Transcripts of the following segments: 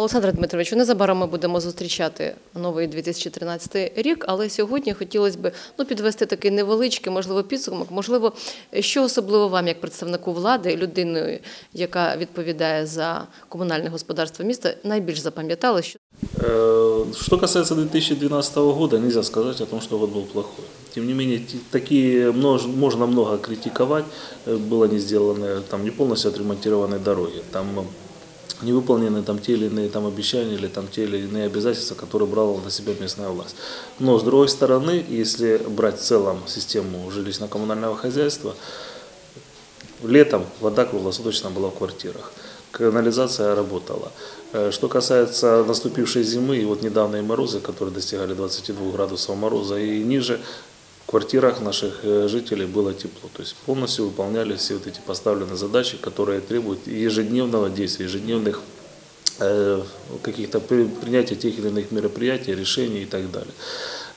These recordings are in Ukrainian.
Олександр Дмитрович, незабаром ми будемо зустрічати новий 2013 рік, але сьогодні хотілося б ну, підвести такий невеличкий, можливо, підсумок. Можливо, що особливо вам, як представнику влади, людиною, яка відповідає за комунальне господарство міста, найбільш запам'ятали, що Э, Что касается 2012 года, нельзя сказать о том, что год был плохой. Тем не менее, ти- такие множ- можно много критиковать. Э, Было не сделано, там не полностью отремонтированы дороги. Там э, не выполнены там те или иные там обещания или там те или иные обязательства, которые брала на себя местная власть. Но с другой стороны, если брать в целом систему жилищно-коммунального хозяйства, Летом вода круглосуточно была в квартирах. Канализация работала. Э, Что касается наступившей зимы и вот недавние морозы, которые достигали 22 градусов мороза и ниже, квартирах наших э, жителей было тепло. То есть полностью выполняли все вот эти поставленные задачи, которые требуют ежедневного действия, ежедневных э, каких-то при- принятия тех или иных мероприятий, решений и так далее.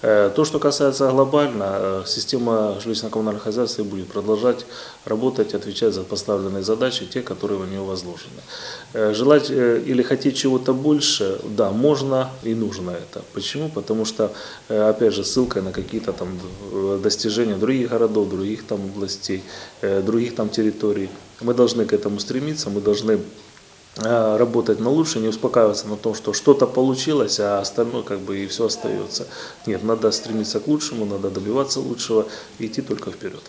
Э, То, что касается глобально, э, система жилищно-коммунального хозяйства будет продолжать работать, отвечать за поставленные задачи, те, которые у нее возложены. Э, Желать или хотеть чего-то больше, да, можно и нужно это. Почему? Потому что, опять же, ссылка на какие-то там достижения других городов, других там областей, других там территорий. Мы должны к этому стремиться, мы должны работать на лучше, не успокаиваться на том, что что-то получилось, а остальное как бы и все остается. Нет, надо стремиться к лучшему, надо добиваться лучшего и идти только вперед.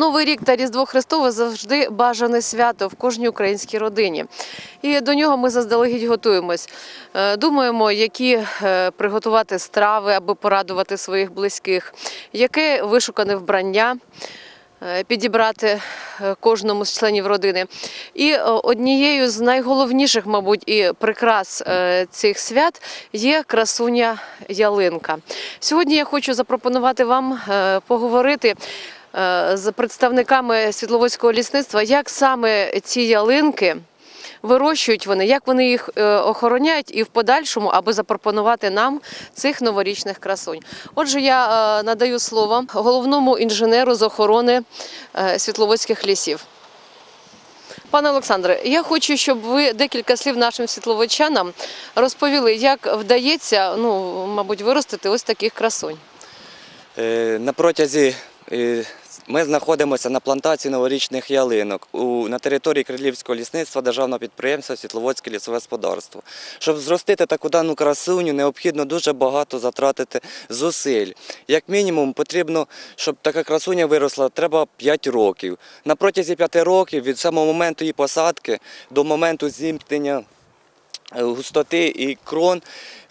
Новий рік та Різдво Христове завжди бажане свято в кожній українській родині. І до нього ми заздалегідь готуємось. Е, Думаємо, які е, приготувати страви, аби порадувати своїх близьких, яке вишукане вбрання е, підібрати кожному з членів родини. І однією з найголовніших, мабуть, і прикрас цих свят є красуня ялинка. Сьогодні я хочу запропонувати вам поговорити з представниками світловодського лісництва, як саме ці ялинки. Вирощують вони, як вони їх е, охороняють, і в подальшому, аби запропонувати нам цих новорічних красунь. Отже, я е, надаю слово головному інженеру з охорони е, світловодських лісів. Пане Олександре, я хочу, щоб ви декілька слів нашим світловодчанам розповіли, як вдається, ну, мабуть, виростити ось таких красунь. Е, На протязі е, ми знаходимося на плантації новорічних ялинок на території Крилівського лісництва державного підприємства Світловодське лісове господарство. Щоб зростити таку дану красуню, необхідно дуже багато затратити зусиль. Як мінімум, потрібно, щоб така красуня виросла, треба 5 років. На протязі 5 років від самого моменту її посадки до моменту зімкнення е, густоти і крон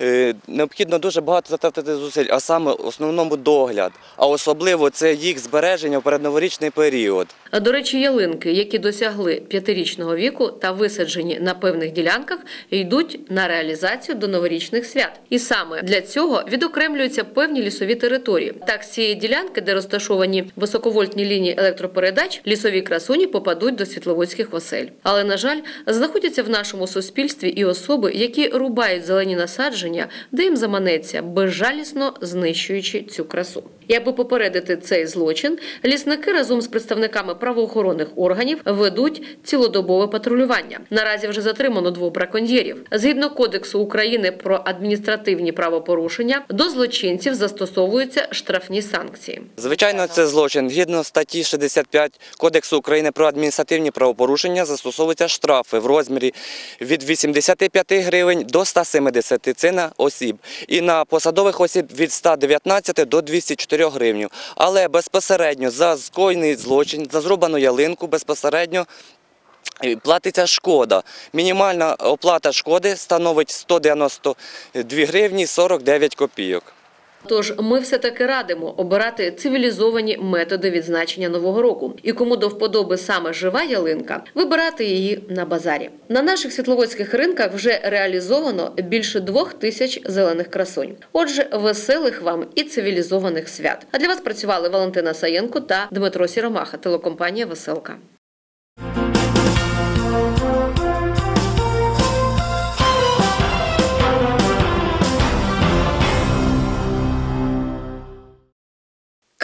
е, необхідно дуже багато затратити зусиль, а саме основному догляд, а особливо це їх збереження в передноворічний період. А, До речі, ялинки, які досягли п'ятирічного віку та висаджені на певних ділянках, йдуть на реалізацію до новорічних свят. І саме для цього відокремлюються певні лісові території. Так, з цієї ділянки, де розташовані високовольтні лінії електропередач, лісові красуні попадуть до світловодських осель. Але на жаль, знаходяться в нашому суспільстві і особи, які рубають зелені насадження, де їм заманеться, безжалісно знищуючи цю красу. І аби попередити цей злочин, лісники разом з представниками правоохоронних органів ведуть цілодобове патрулювання. Наразі вже затримано двох браконьєрів. Згідно кодексу України про адміністративні правопорушення, до злочинців застосовуються штрафні санкції. Звичайно, це злочин. Згідно статті 65 Кодексу України про адміністративні правопорушення застосовуються штрафи в розмірі від 85 гривень до 170 це на осіб. І на посадових осіб від 119 до 204 гривень. Але безпосередньо за скоєний злочин, за зрубану ялинку безпосередньо е, Платиться шкода. Мінімальна оплата шкоди становить 192 гривні 49 копійок. Тож ми все таки радимо обирати цивілізовані методи відзначення нового року. І кому до вподоби саме жива ялинка, вибирати її на базарі. На наших світловодських ринках вже реалізовано більше двох тисяч зелених красунь. Отже, веселих вам і цивілізованих свят. А для вас працювали Валентина Саєнко та Дмитро Сіромаха, телекомпанія Веселка.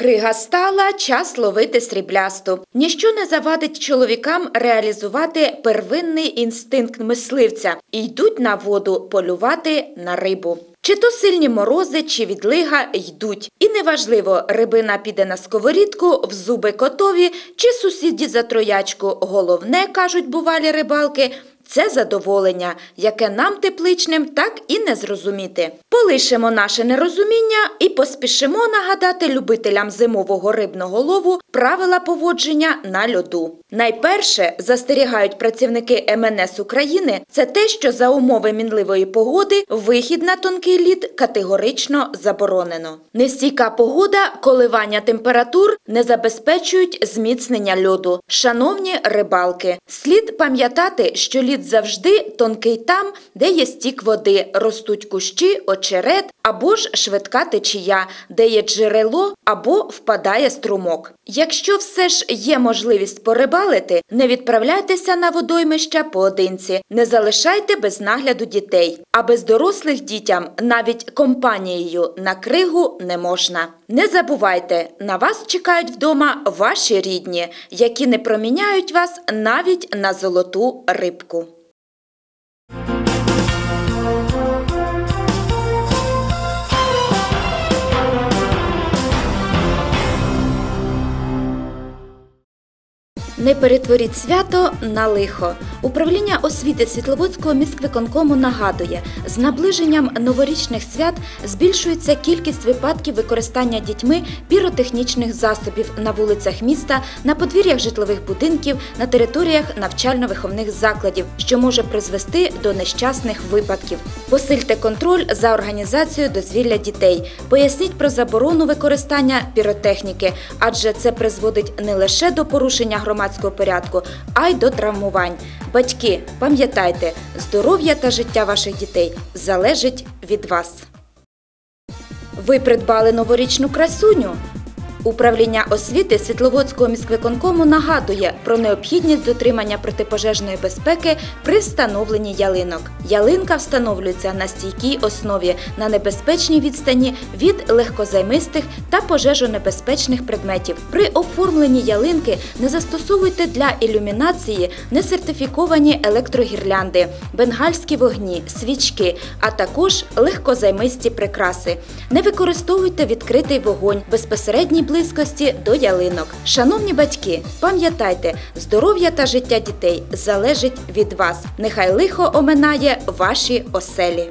Крига стала, час ловити сріблясту. Ніщо не завадить чоловікам реалізувати первинний інстинкт мисливця і йдуть на воду полювати на рибу. Чи то сильні морози, чи відлига йдуть. І неважливо, рибина піде на сковорідку, в зуби котові, чи сусіді за троячку. Головне, кажуть бувалі рибалки, це задоволення, яке нам тепличним так і не зрозуміти. Полишимо наше нерозуміння і поспішимо нагадати любителям зимового рибного лову правила поводження на льоду. Найперше застерігають працівники МНС України це те, що за умови мінливої погоди вихід на тонкий лід категорично заборонено. Нестійка погода, коливання температур не забезпечують зміцнення льоду. Шановні рибалки, слід пам'ятати, що лід завжди тонкий там, де є стік води, ростуть кущі, очерет або ж швидка течія, де є джерело або впадає струмок. Якщо все ж є можливість порибалити, не відправляйтеся на водоймища поодинці, не залишайте без нагляду дітей, а без дорослих дітям навіть компанією на кригу не можна. Не забувайте, на вас чекають вдома ваші рідні, які не проміняють вас навіть на золоту рибку. Не перетворіть свято на лихо. Управління освіти Світловодського міськвиконкому нагадує, з наближенням новорічних свят збільшується кількість випадків використання дітьми піротехнічних засобів на вулицях міста, на подвір'ях житлових будинків, на територіях навчально-виховних закладів, що може призвести до нещасних випадків. Посильте контроль за організацією дозвілля дітей. Поясніть про заборону використання піротехніки, адже це призводить не лише до порушення громадського порядку, а й до травмувань. Батьки, пам'ятайте, здоров'я та життя ваших дітей залежить від вас. Ви придбали новорічну красуню. Управління освіти Світловодського міськвиконкому нагадує про необхідність дотримання протипожежної безпеки при встановленні ялинок. Ялинка встановлюється на стійкій основі на небезпечній відстані від легкозаймистих та пожежонебезпечних предметів. При оформленні ялинки не застосовуйте для ілюмінації несертифіковані електрогірлянди, бенгальські вогні, свічки, а також легкозаймисті прикраси. Не використовуйте відкритий вогонь безпосередній близькості до ялинок. Шановні батьки, пам'ятайте, здоров'я та життя дітей залежить від вас. Нехай лихо оминає ваші оселі.